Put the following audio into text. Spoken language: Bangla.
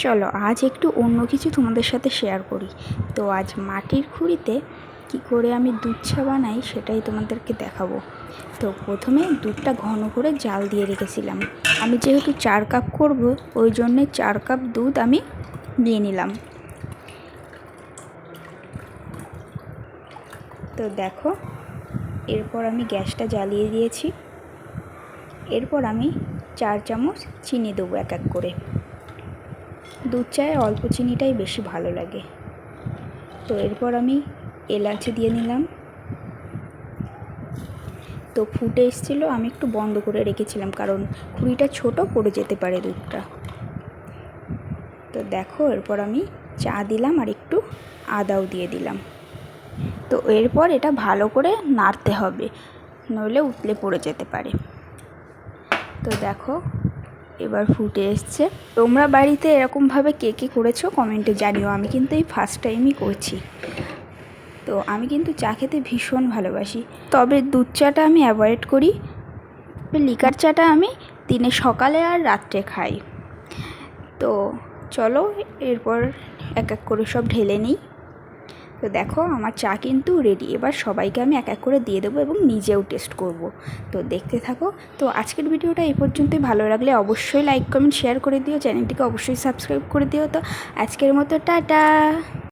চলো, আজ একটু অন্য কিছু তোমাদের সাথে শেয়ার করি। তো আজ মাটির খুঁড়িতে কি করে আমি দুধ চা বানাই সেটাই তোমাদেরকে দেখাবো। তো প্রথমে দুধটা ঘন করে জাল দিয়ে রেখেছিলাম। আমি যেহেতু চার কাপ করব, ওই জন্যে চার কাপ দুধ আমি নিয়ে নিলাম। তো দেখো, এরপর আমি গ্যাসটা জ্বালিয়ে দিয়েছি। এরপর আমি চার চামচ চিনি দেবো এক এক করে। দুধ চায়ে অল্প চিনিটাই বেশি ভালো লাগে। তো এরপর আমি এলাচি দিয়ে নিলাম। তো ফুটে এসেছিল, আমি একটু বন্ধ করে রেখেছিলাম কারণ খুঁড়িটা ছোট পড়ে যেতে পারে দুধটা। তো দেখো, এরপর আমি চা দিলাম আর একটু আদাও দিয়ে দিলাম। তো এরপর এটা ভালো করে নাড়তে হবে, নইলে উতলে পড়ে যেতে পারে। তো দেখো এবার ফুটে এসছে। তোমরা বাড়িতে এরকমভাবে কে কে করেছ কমেন্টে জানিও। আমি কিন্তু এই ফার্স্ট টাইমই করছি। তো আমি কিন্তু চা খেতে ভীষণ ভালোবাসি। তবে দুধ চাটা আমি অ্যাভয়েড করি। লিকার চাটা আমি দিনে সকালে আর রাত্রে খাই। তো চলো, এরপর এক এক করে সব ঢেলে নিই। তো দেখো, আমার চা কিন্তু রেডি এবার সবাইকে আমি এক এক করে দিয়ে দেবো এবং নিজেও টেস্ট করব। তো দেখতে থাকো। তো আজকের ভিডিওটা এই পর্যন্তই। ভালো লাগলে অবশ্যই লাইক কমেন্ট শেয়ার করে দিও। চ্যানেলটিকে অবশ্যই সাবস্ক্রাইব করে দিও। তো আজকের মতো, টাটা!